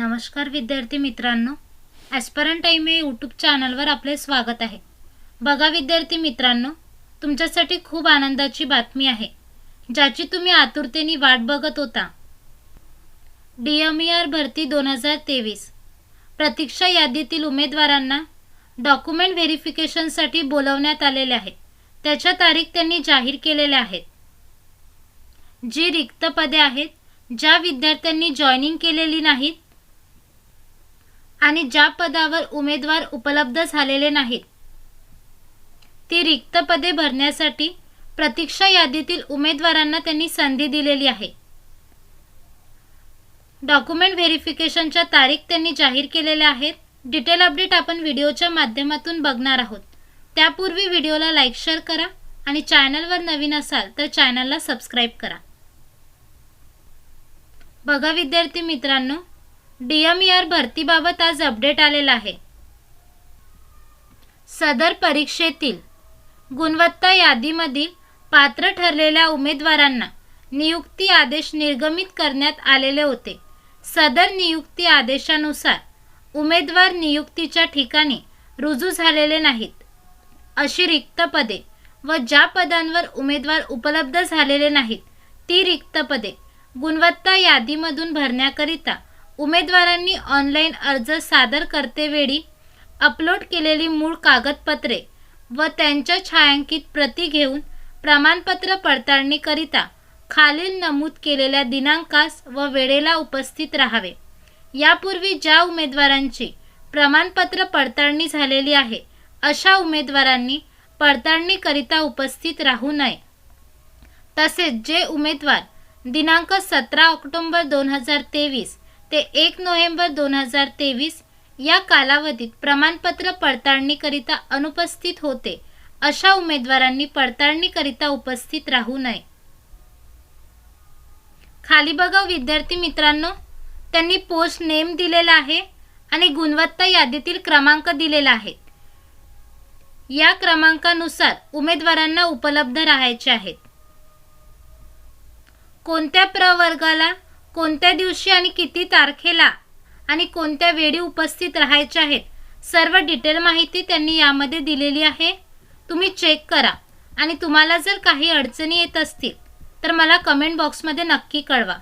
नमस्कार विद्यार्थी मित्रांनो. ॲस्परंट टाईम या यूट्यूब चॅनलवर आपले स्वागत आहे. बघा विद्यार्थी मित्रांनो तुमच्यासाठी खूप आनंदाची बातमी आहे. ज्याची तुम्ही आतुरतेने वाट बघत होता. डी एम ई आर भरती दोन हजार तेवीस. प्रतीक्षा यादीतील उमेदवारांना डॉक्युमेंट व्हेरिफिकेशनसाठी बोलवण्यात आलेले आहे. त्याच्या तारीख त्यांनी जाहीर केलेल्या आहेत. जी रिक्त पदे आहेत ज्या विद्यार्थ्यांनी जॉईनिंग केलेली नाहीत आणि ज्या पदावर उमेदवार उपलब्ध झालेले नाहीत ती रिक्त पदे भरण्यासाठी प्रतीक्षा यादीतील उमेदवारांना त्यांनी संधी दिलेली आहे. डॉक्युमेंट व्हेरिफिकेशनच्या तारीख त्यांनी जाहीर केलेल्या आहेत. डिटेल अपडेट आपण व्हिडिओच्या माध्यमातून बघणार आहोत. त्यापूर्वी व्हिडिओला लाईक शेअर करा आणि चॅनलवर नवीन असाल तर चॅनलला सबस्क्राईब करा. बघा विद्यार्थी मित्रांनो डी एम ई आर भरतीबाबत आज अपडेट आलेला आहे. सदर परीक्षेतील गुणवत्ता यादीमधील पात्र ठरलेल्या उमेदवारांना नियुक्ती आदेश निर्गमित करण्यात आलेले होते. सदर नियुक्ती आदेशानुसार उमेदवार नियुक्तीच्या ठिकाणी रुजू झालेले नाहीत. अशी रिक्त पदे व ज्या पदांवर उमेदवार उपलब्ध झालेले नाहीत ती रिक्त पदे गुणवत्ता यादीमधून भरण्याकरिता उमेदवारांनी ऑनलाईन अर्ज सादर करतेवेळी अपलोड केलेली मूळ कागदपत्रे व त्यांच्या छायांकित प्रती घेऊन प्रमाणपत्र पडताळणीकरिता खालील नमूद केलेल्या दिनांकास व वेळेला उपस्थित राहावे. यापूर्वी ज्या उमेदवारांची प्रमाणपत्र पडताळणी झालेली आहे अशा उमेदवारांनी पडताळणीकरिता उपस्थित राहू नये. तसेच जे उमेदवार दिनांक सतरा ऑक्टोंबर दोन हजार तेवीस ते एक नोव्हेंबर दोन हजार तेवीस या कालावधीत प्रमाणपत्र पडताळणीकरिता अनुपस्थित होते. अशा उमेदवारांनी पडताळणीकरिता उपस्थित राहू नये. खाली बघा विद्यार्थी मित्रांनो त्यांनी पोस्ट नेम दिलेला आहे आणि गुणवत्ता यादीतील क्रमांक दिलेला आहे. या क्रमांकानुसार उमेदवारांना उपलब्ध राहायचे आहेत. कोणत्या प्रवर्गाला कोणत्या दिवशी आणि किती तारखेला आणि कोणत्या वेळी उपस्थित राहायचे आहेत? सर्व डिटेल माहिती त्यांनी यामध्ये दिलेली आहे. तुम्ही चेक करा. आणि तुम्हाला जर काही अडचणी येत असतील तर मला कमेंट बॉक्समध्ये नक्की कळवा.